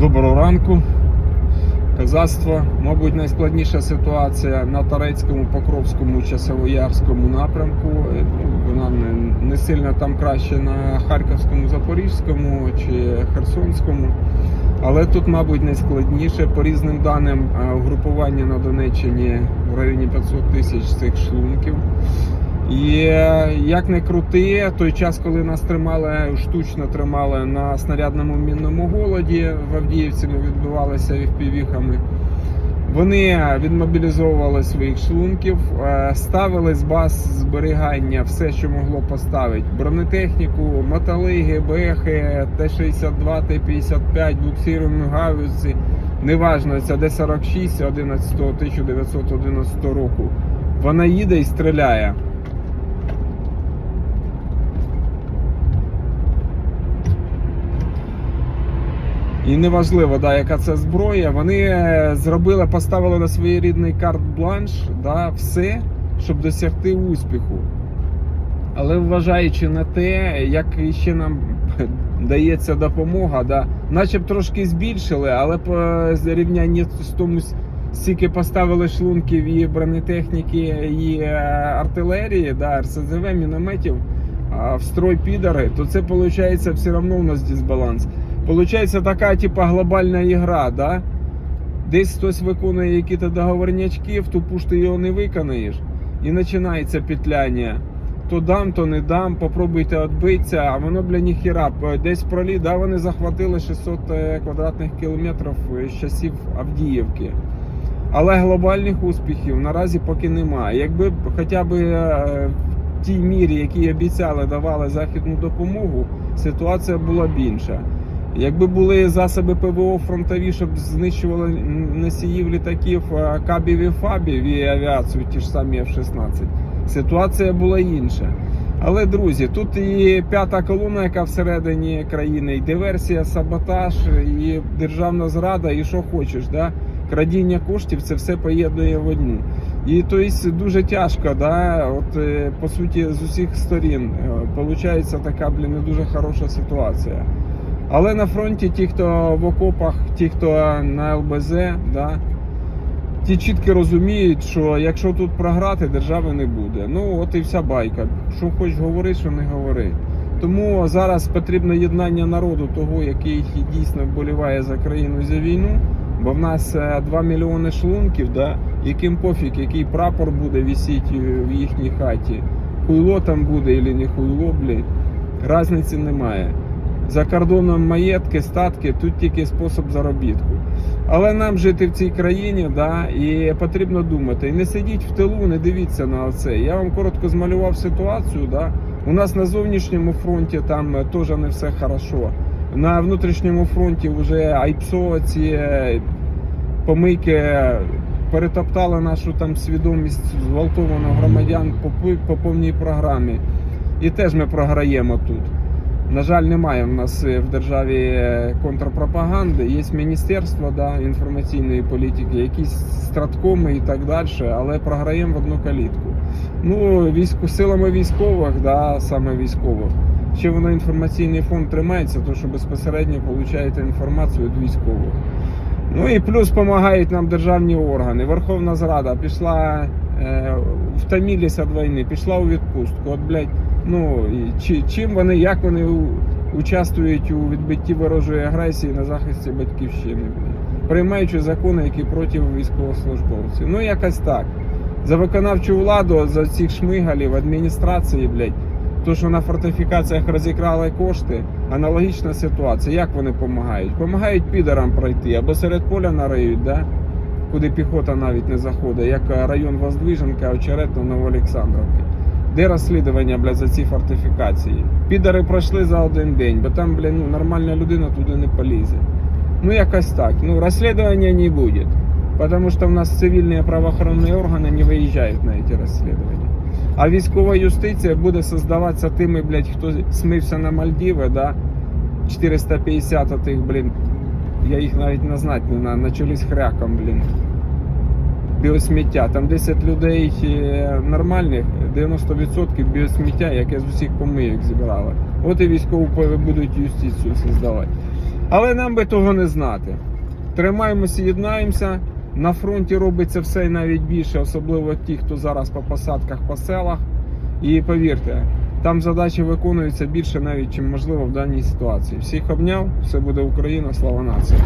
Доброго ранку. Казацтво, мабуть, найскладніша ситуація на Тарецькому, Покровському, Часовоярському напрямку. Е, Вона не, сильно там краще на Харківському, Запорізькому чи Херсонському. Але тут, мабуть, найскладніше. По різним даним, е, угрупування на Донеччині в районі 500 тисяч цих шлунків. І е, як не крути, той час, коли нас тримали, штучно тримали на снарядному мінному голоді в Авдіївці, ми відбивалися впівіхами. Вони відмобілізовували своїх шлунків, е, ставили з баз зберігання все, що могло поставити: бронетехніку, мотолиги, бехи, Т-62, Т-55, буксируємо гаузці. Неважно, це Д-46 11 1911 року. Вона їде і стріляє. І неважливо, да, яка це зброя. Вони е, зробили, поставили на свій рідний карт-бланш да, все, щоб досягти успіху. Але вважаючи на те, як ще нам дається допомога, да, наче б трошки збільшили, але по зрівнянні з тому, стільки поставили шлунків і бронетехніки, і е, артилерії, да, РСЗВ, мінометів а, в строй підари, то це виходить все одно у нас дисбаланс. Получається така, типа, глобальна ігра, да? Десь хтось виконує якісь договорнячки, в ту пуш ти його не виконаєш. І починається петляння. То дам, то не дам, попробуйте відбитися, а воно, бля, ніхіра. Десь пролі, да, вони захватили 600 е, квадратних кілометрів е, з часів Авдіївки. Але глобальних успіхів наразі поки немає. Якби хоча б е, тій мірі, які обіцяли, давали західну допомогу, ситуація була б інша. Якби були засоби ПВО фронтові, щоб знищували носіїв літаків кабів і фабів і авіацію, ті ж самі F-16, ситуація була інша. Але друзі, тут і п'ята колона, яка всередині країни, і диверсія, саботаж, і державна зрада, і що хочеш, да? крадіння коштів, це все поєднує в одну. І тобто дуже тяжко, да? От е, по суті з усіх сторін виходить така блін, не дуже хороша ситуація. Але на фронті ті, хто в окопах, ті, хто на ЛБЗ, да, ті чітко розуміють, що якщо тут програти, держави не буде. Ну от і вся байка. Що хочеш говори, що не говори. Тому зараз потрібно єднання народу, того, який дійсно вболіває за країну за війну. Бо в нас 2 мільйони шлунків, да, яким пофіг, який прапор буде висіти в їхній хаті. Хуйло там буде або не хуйло, блядь, Разниці немає. За кордоном маєтки, статки, тут тільки спосіб заробітку. Але нам жити в цій країні, да, і потрібно думати. І не сидіть в тилу, не дивіться на це. Я вам коротко змалював ситуацію. Да. У нас на зовнішньому фронті там теж не все хорошо. На внутрішньому фронті вже айпсо, ці е, помийки перетоптали нашу там свідомість зґвалтованих громадян по, по повній програмі. І теж ми програємо тут. На жаль, немає в нас е, в державі е, контрпропаганди. Є міністерство да, інформаційної політики, якісь страткоми і так далі, але програємо в одну калітку. Ну, військо, силами військових, да, саме військових. Ще воно інформаційний фонд тримається, тому що безпосередньо получаєте інформацію від військових. Ну і плюс допомагають нам державні органи. Верховна Зрада пішла е, втомилися від війни, пішла у відпустку. От, блядь, ну чи, чим вони, як вони у, участвують у відбитті ворожої агресії на захисті батьківщини, приймаючи закони, які проти військовослужбовців. Ну якось так. За виконавчу владу, за цих шмигалів, адміністрації, блядь, то, що на фортифікаціях розікрали кошти, аналогічна ситуація. Як вони допомагають? Помагають підарам пройти або серед поля нариють, да? куди піхота навіть не заходить, як район Воздвиженка, Очеретно, Новоолександровки. Де розслідування блядь, за ці фортифікації? Підари пройшли за один день, бо там, блядь, ну, нормальна людина туди не полізе. Ну, якось так. Ну, розслідування не буде. Потому что у нас цивільні правоохоронні органи не виїжджають на ці розслідування. А військова юстиція буде создаватися тими, блядь, хто смився на Мальдіви, да? 450 тих, блін. Я їх навіть не знати не на, на чолі з хряком, блін. Біосміття. Там 10 людей е, нормальних, 90% біосміття, яке з усіх помийок зібрали. От і військову будуть юстицію создавати. Але нам би того не знати. Тримаємося, єднаємося. На фронті робиться все і навіть більше, особливо ті, хто зараз по посадках, по селах. І повірте, там задачі виконуються більше навіть, чим можливо в даній ситуації. Всіх обняв, все буде Україна, слава нації.